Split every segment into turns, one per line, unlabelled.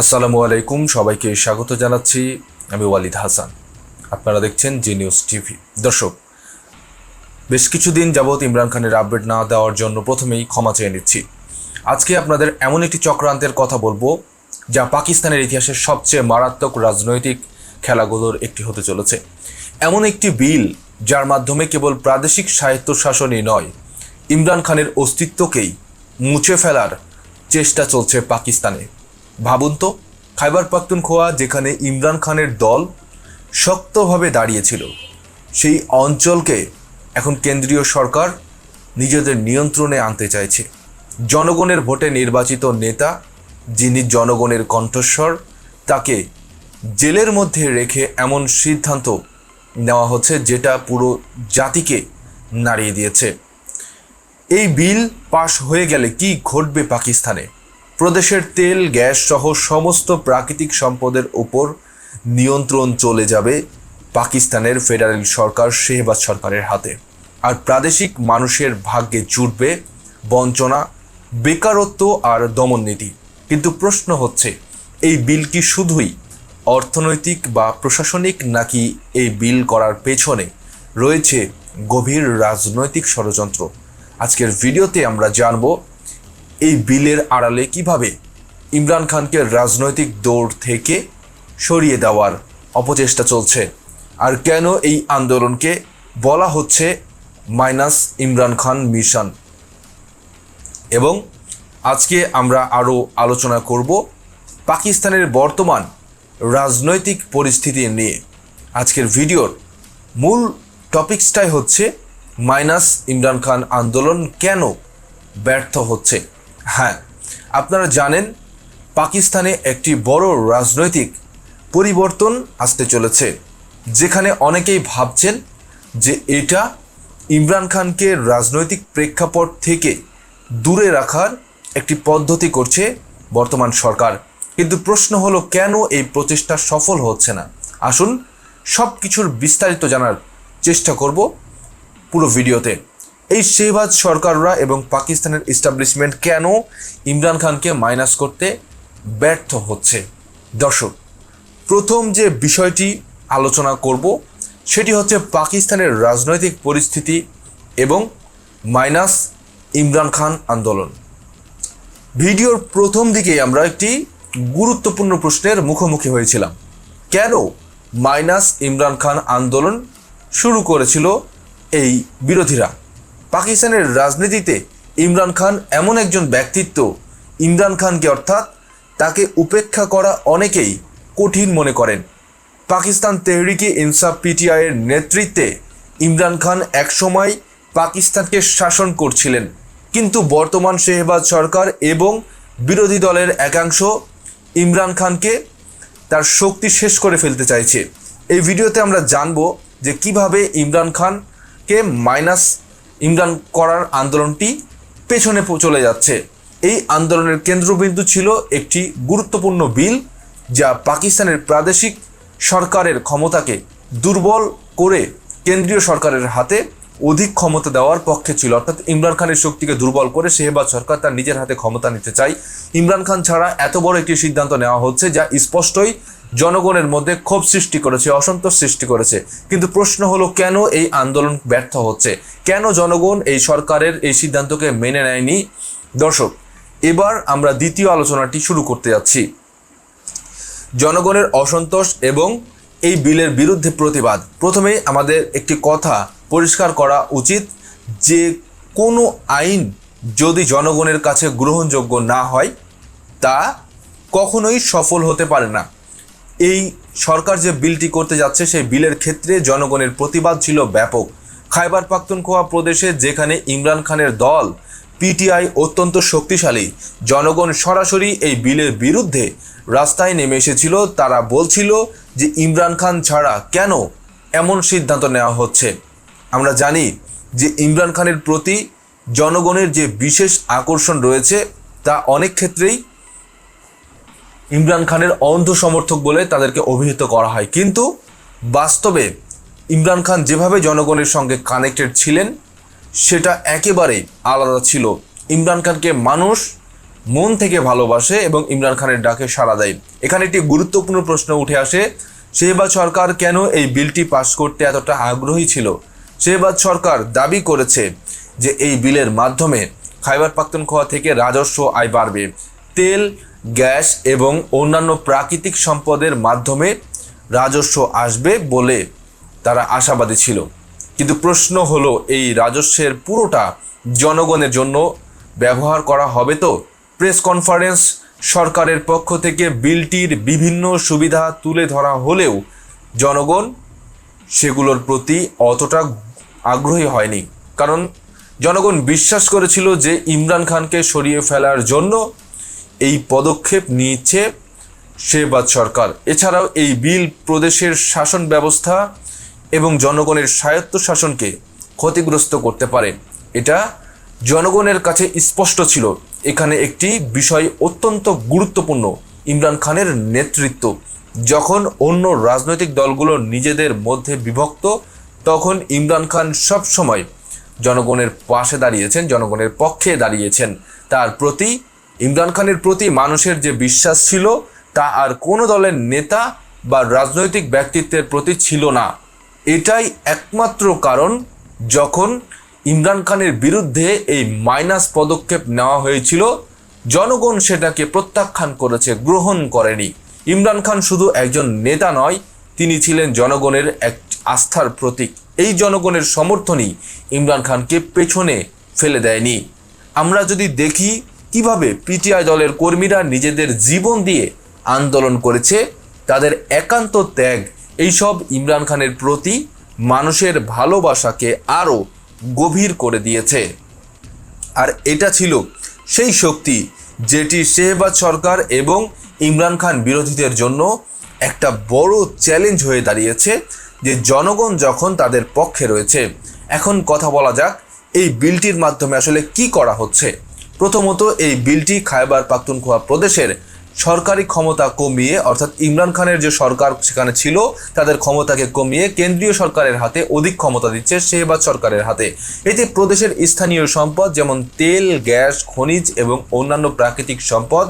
আসসালামু আলাইকুম, সবাইকে স্বাগত জানাচ্ছি। আমি ওয়ালিদ হাসান। আপনারা দেখছেন জি নিউজ টিভি। দর্শক, বেশ কিছুদিন যাবৎ ইমরান খানের আপডেট না দেওয়ার জন্য প্রথমেই ক্ষমা চেয়ে নিচ্ছি। আজকে আপনাদের এমন একটি চক্রান্তের কথা বলব, যা পাকিস্তানের ইতিহাসের সবচেয়ে মারাত্মক রাজনৈতিক খেলাগুলোর একটি হতে চলেছে। এমন একটি বিল, যার মাধ্যমে কেবল প্রাদেশিক স্বায়ত্তশাসনই নয়, ইমরান খানের অস্তিত্বকেই মুছে ফেলার চেষ্টা চলছে পাকিস্তানে। ভাবুন তো, খাইবার পাখতুনখোয়া যেখানে ইমরান খানের দল শক্তভাবে দাঁড়িয়েছিল, সেই অঞ্চলকে এখন কেন্দ্রীয় সরকার নিজেদের নিয়ন্ত্রণে আনতে চাইছে। জনগণের ভোটে নির্বাচিত নেতা, যিনি জনগণের কণ্ঠস্বর, তাকে জেলের মধ্যে রেখে এমন সিদ্ধান্ত নেওয়া হচ্ছে যেটা পুরো জাতিকে নাড়িয়ে দিয়েছে। এই বিল পাশ হয়ে গেলে কি ঘটবে পাকিস্তানে? প্রদেশের তেল, গ্যাস সহ সমস্ত প্রাকৃতিক সম্পদের উপর নিয়ন্ত্রণ চলে যাবে পাকিস্তানের ফেডারেল সরকার শেহবাজ সরকারের হাতে। আর প্রাদেশিক মানুষের ভাগ্যে জুটবে বঞ্চনা, বেকারত্ব আর দমননীতি। কিন্তু প্রশ্ন হচ্ছে, এই বিল কি শুধুই অর্থনৈতিক বা প্রশাসনিক নাকি এই বিল করার পেছনে রয়েছে গভীর রাজনৈতিক ষড়যন্ত্র? আজকের ভিডিওতে আমরা জানব এই বিলের আড়ালে কীভাবে ইমরান খানকে রাজনৈতিক দৌড় থেকে সরিয়ে দেওয়ার অপচেষ্টা চলছে? আর কেন এই আন্দোলনকে বলা হচ্ছে মাইনাস ইমরান খান মিশন? এবং আজকে আমরা আরও আলোচনা করব পাকিস্তানের বর্তমান রাজনৈতিক পরিস্থিতি নিয়ে। আজকের ভিডিওর মূল টপিকসটাই হচ্ছে মাইনাস ইমরান খান আন্দোলন কেন ব্যর্থ হচ্ছে? হ্যাঁ আপনারা জানেন পাকিস্তানে একটি বড় রাজনৈতিক পরিবর্তন আসতে চলেছে, যেখানে অনেকেই ভাবছেন যে এটা ইমরান খানকে রাজনৈতিক প্রেক্ষাপট থেকে দূরে রাখার একটি পদ্ধতি করছে বর্তমান সরকার। কিন্তু প্রশ্ন হলো, কেন এই প্রচেষ্টা সফল হচ্ছে না? আসুন সব কিছুর বিস্তারিত জানার চেষ্টা করব পুরো ভিডিওতে। এই শেহবাজ সরকাররা এবং পাকিস্তানের ইস্টাবলিশমেন্ট কেন ইমরান খানকে মাইনাস করতে ব্যর্থ হচ্ছে? দর্শক, প্রথম যে বিষয়টি আলোচনা করব, সেটি হচ্ছে পাকিস্তানের রাজনৈতিক পরিস্থিতি এবং মাইনাস ইমরান খান আন্দোলন। ভিডিওর প্রথম দিকে আমরা একটি গুরুত্বপূর্ণ প্রশ্নের মুখোমুখি হয়েছিলাম। কেন মাইনাস ইমরান খান আন্দোলন শুরু করেছিল এই বিরোধীরা? পাকিস্তানের রাজনীতিতে ইমরান খান এমন একজন ব্যক্তিত্ব। ইমরান খানকে অর্থাৎ তাকে উপেক্ষা করা অনেকেই কঠিন মনে করেন। পাকিস্তান তেহরিকে ইনসাফ পিটিআইয়ের নেতৃত্বে ইমরান খান একসময় পাকিস্তানকে শাসন করছিলেন। কিন্তু বর্তমান শেহবাজ সরকার এবং বিরোধী দলের একাংশ ইমরান খানকে তার শক্তি শেষ করে ফেলতে চাইছে। এই ভিডিওতে আমরা জানব যে কীভাবে ইমরান খানকে মাইনাস ইমরান করার আন্দোলনটি পেছনে চলে যাচ্ছে। এই আন্দোলনের কেন্দ্রবিন্দু ছিল একটি গুরুত্বপূর্ণ বিল যা পাকিস্তানের প্রাদেশিক সরকারের ক্ষমতাকে দুর্বল করে কেন্দ্রীয় সরকারের হাতে অধিক ক্ষমতা দেওয়ার পক্ষে ছিল। অর্থাৎ ইমরান খানের শক্তিকে দুর্বল করে শেহবাজ সরকার তার নিজের হাতে ক্ষমতা নিতে চায়। ইমরান খান ছাড়া এত বড় একটি সিদ্ধান্ত নেওয়া হচ্ছে যা স্পষ্টই জনগণের মধ্যে ক্ষোভ সৃষ্টি করেছে, অসন্তোষ সৃষ্টি করেছে। কিন্তু প্রশ্ন হলো, কেন এই আন্দোলন ব্যর্থ হচ্ছে? কেন জনগণ এই সরকারের এই সিদ্ধান্তকে মেনে নেয়নি? দর্শক, এবার আমরা দ্বিতীয় আলোচনাটি শুরু করতে যাচ্ছি। জনগণের অসন্তোষ এবং এই বিলের বিরুদ্ধে প্রতিবাদ। প্রথমে আমাদের একটি কথা পরিষ্কার করা উচিত যে, কোনো আইন যদি জনগণের কাছে গ্রহণযোগ্য না হয়, তা কখনোই সফল হতে পারে না। এই সরকার যে বিলটি করতে যাচ্ছে, সেই বিলের ক্ষেত্রে জনগণের প্রতিবাদ ছিল ব্যাপক। খাইবার পাখতুনখোয়া প্রদেশে যেখানে ইমরান খানের দল পিটিআই অত্যন্ত শক্তিশালী, জনগণ সরাসরি এই বিলের বিরুদ্ধে রাস্তায় নেমে এসেছিল। তারা বলছিল যে ইমরান খান ছাড়া কেন এমন সিদ্ধান্ত নেওয়া হচ্ছে? আমরা জানি যে ইমরান খানের প্রতি জনগণের যে বিশেষ আকর্ষণ রয়েছে, তা অনেক ক্ষেত্রেই ইমরান খানের অন্ধ সমর্থক বলে তাদেরকে অভিহিত করা হয়। কিন্তু বাস্তবে ইমরান খান যেভাবে জনগণের সঙ্গে কানেক্টেড ছিলেন, সেটা একেবারে আলাদা ছিল। ইমরান খানকে মানুষ মন থেকে ভালোবাসে এবং ইমরান খানের ডাকে সাড়া দেয়। এখানে একটি গুরুত্বপূর্ণ প্রশ্ন উঠে আসে, শেহবাজ সরকার কেন এই বিলটি পাশ করতে এতটা আগ্রহী ছিল? শেহবাজ সরকার দাবি করেছে যে এই বিলের মাধ্যমে খাইবার পাখতুনখোয়া থেকে রাজস্ব আয় বাড়বে। তেল গ্যাস এবং অন্যান্য প্রাকৃতিক সম্পদের মাধ্যমে রাজস্ব আসবে বলে তারা আশাবাদী ছিল। কিন্তু প্রশ্ন হলো, এই রাজস্বের পুরোটা জনগণের জন্য ব্যবহার করা হবে তো? প্রেস কনফারেন্স সরকারের পক্ষ থেকে বিলটির বিভিন্ন সুবিধা তুলে ধরা হলেও জনগণ সেগুলোর প্রতি অতটা আগ্রহী হয়নি। কারণ জনগণ বিশ্বাস করেছিল যে ইমরান খানকে সরিয়ে ফেলার জন্য এই পদক্ষেপ নিয়েছে শেহবাজ সরকার। এছাড়াও এই বিল প্রদেশের শাসন ব্যবস্থা এবং জনগণের স্বায়ত্ত শাসনকে ক্ষতিগ্রস্ত করতে পারে। এটা জনগণের কাছে স্পষ্ট ছিল। এখানে একটি বিষয় অত্যন্ত গুরুত্বপূর্ণ। ইমরান খানের নেতৃত্ব। যখন অন্য রাজনৈতিক দলগুলো নিজেদের মধ্যে বিভক্ত, তখন ইমরান খান সব সময় জনগণের পাশে দাঁড়িয়েছেন, জনগণের পক্ষে দাঁড়িয়েছেন। তার প্রতি ইমরান খানের প্রতি মানুষের যে বিশ্বাস ছিল, তা আর কোনো দলের নেতা বা রাজনৈতিক ব্যক্তিত্বের প্রতি ছিল না। এটাই একমাত্র কারণ যখন ইমরান খানের বিরুদ্ধে এই মাইনাস পদক্ষেপ নেওয়া হয়েছিল, জনগণ সেটাকে প্রত্যাখ্যান করেছে, গ্রহণ করেনি। ইমরান খান শুধু একজন নেতা নয়, তিনি ছিলেন জনগণের এক আস্থার প্রতীক। এই জনগণের সমর্থনই ইমরান খানকে পেছনে ফেলে দেয়নি। আমরা যদি দেখি কীভাবে পিটিআই দলের কর্মীরা নিজেদের জীবন দিয়ে আন্দোলন করেছে, তাদের একান্ত ত্যাগ, এইসব ইমরান খানের প্রতি মানুষের ভালোবাসাকে আরও গভীর করে দিয়েছে। আর এটা ছিল সেই শক্তি যেটি শেহবাজ সরকার এবং ইমরান খান বিরোধীদের জন্য একটা বড় চ্যালেঞ্জ হয়ে দাঁড়িয়েছে যে জনগণ যখন তাদের পক্ষে রয়েছে। এখন কথা বলা যাক, এই বিলটির মাধ্যমে আসলে কি করা হচ্ছে। প্রথমত এই বিলটি খায়বার পাখতুনখোয়া প্রদেশের সরকারি ক্ষমতা কমিয়ে, অর্থাৎ ইমরান খানের যে সরকার সেখানে ছিল, তাদের ক্ষমতাকে কমিয়ে কেন্দ্রীয় সরকারের হাতে অধিক ক্ষমতা দিচ্ছে শেহবাজ সরকারের হাতে। এতে প্রদেশের স্থানীয় সম্পদ যেমন তেল, গ্যাস, খনিজ এবং অন্যান্য প্রাকৃতিক সম্পদ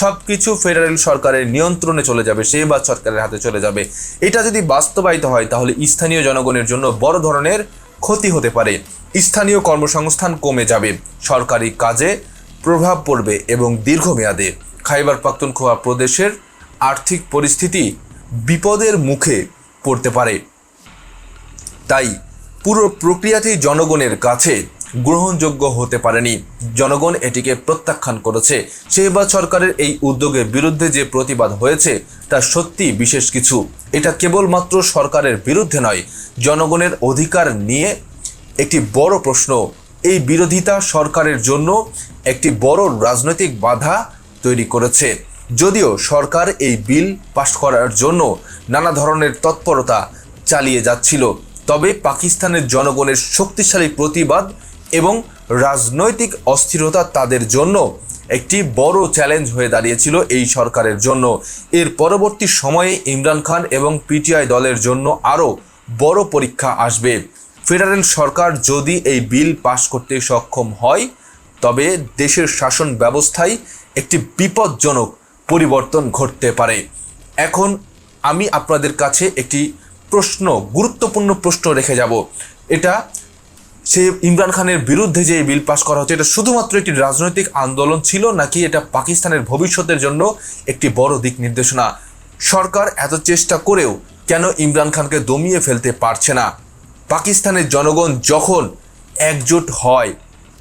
সব কিছু ফেডারেল সরকারের নিয়ন্ত্রণে চলে যাবে, শেহবাজ সরকারের হাতে চলে যাবে। এটা যদি বাস্তবায়িত হয়, তাহলে স্থানীয় জনগণের জন্য বড় ধরনের ক্ষতি হতে পারে। স্থানীয় কর্মসংস্থান কমে যাবে। সরকারি কাজে প্রভাব পড়বে এবং দীর্ঘমেয়াদে খাইবার পাখতুনখোয়া প্রদেশের আর্থিক পরিস্থিতি বিপদের মুখে পড়তে পারে। তাই পুরো প্রক্রিয়াটি জনগণের কাছে গ্রহণযোগ্য হতে পারেনি। জনগণ এটিকে প্রত্যাখ্যান করেছে। শেহবাজ সরকারের এই উদ্যোগের বিরুদ্ধে যে প্রতিবাদ হয়েছে, তা সত্যি বিশেষ কিছু। এটা কেবলমাত্র সরকারের বিরুদ্ধে নয়, জনগণের অধিকার নিয়ে একটি বড় প্রশ্ন এই বিরোধিতা সরকারের জন্য একটি বড় রাজনৈতিক বাধা তৈরি করেছে। যদিও সরকার এই বিল পাশ করার জন্য নানা ধরনের তৎপরতা চালিয়ে যাচ্ছিল, তবে পাকিস্তানের জনগণের শক্তিশালী প্রতিবাদ এবং রাজনৈতিক অস্থিরতা তাদের জন্য একটি বড় চ্যালেঞ্জ হয়ে দাঁড়িয়েছিল এই সরকারের জন্য। এর পরবর্তী সময়ে ইমরান খান এবং পিটিআই দলের জন্য আরও বড় পরীক্ষা আসবে। ফেডারেল সরকার যদি এই বিল পাশ করতে সক্ষম হয়, তবে দেশের শাসন ব্যবস্থায় একটি বিপজ্জনক পরিবর্তন ঘটতে পারে। এখন আমি আপনাদের কাছে একটি প্রশ্ন, গুরুত্বপূর্ণ প্রশ্ন রেখে যাব। এটা সে ইমরান খানের বিরুদ্ধে যে বিল পাস করা হচ্ছে, এটা শুধুমাত্র একটি রাজনৈতিক আন্দোলন ছিল নাকি এটা পাকিস্তানের ভবিষ্যতের জন্য একটি বড় দিক নির্দেশনা? সরকার এত চেষ্টা করেও কেন ইমরান খানকে দমিয়ে ফেলতে পারছে না? পাকিস্তানের জনগণ যখন একজোট হয়,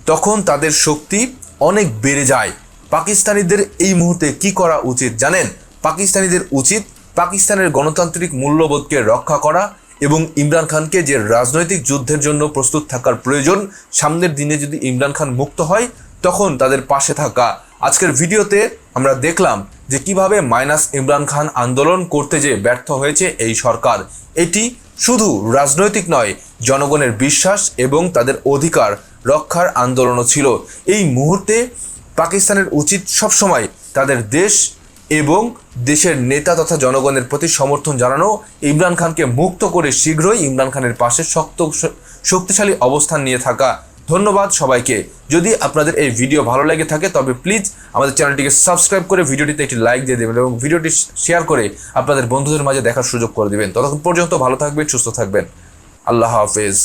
তখন তাদের শক্তি অনেক বেড়ে যায়। পাকিস্তানিদের এই মুহূর্তে কি করা উচিত জানেন? পাকিস্তানিদের উচিত পাকিস্তানের গণতান্ত্রিক মূল্যবোধকে রক্ষা করা এবং ইমরান খানকে যে রাজনৈতিক যুদ্ধের জন্য প্রস্তুত থাকার প্রয়োজন, সামনের দিনে যদি ইমরান খান মুক্ত হয়, তখন তাদের পাশে থাকা আজকের ভিডিওতে আমরা দেখলাম যে কীভাবে মাইনাস ইমরান খান আন্দোলন করতে যে ব্যর্থ হয়েছে এই সরকার। এটি শুধু রাজনৈতিক নয়, জনগণের বিশ্বাস এবং তাদের অধিকার রক্ষার আন্দোলনও ছিল। এই মুহূর্তে পাকিস্তানের উচিত সবসময় তাদের দেশ এবং দেশের নেতা তথা জনগণের প্রতি সমর্থন জানানো, ইমরান খানকে মুক্ত করে শীঘ্রই ইমরান খানের পাশে শক্ত, শক্তিশালী অবস্থান নিয়ে থাকা। ধন্যবাদ সবাইকে। যদি আপনাদের এই ভিডিও ভালো লেগে থাকে, তবে প্লিজ আমাদের চ্যানেলটিকে সাবস্ক্রাইব করে ভিডিওটিতে একটি লাইক দিয়ে দেবেন এবং ভিডিওটি শেয়ার করে আপনাদের বন্ধুদের মাঝে দেখার সুযোগ করে দেবেন। ততক্ষণ পর্যন্ত ভালো থাকবেন, সুস্থ থাকবেন। আল্লাহ হাফেজ।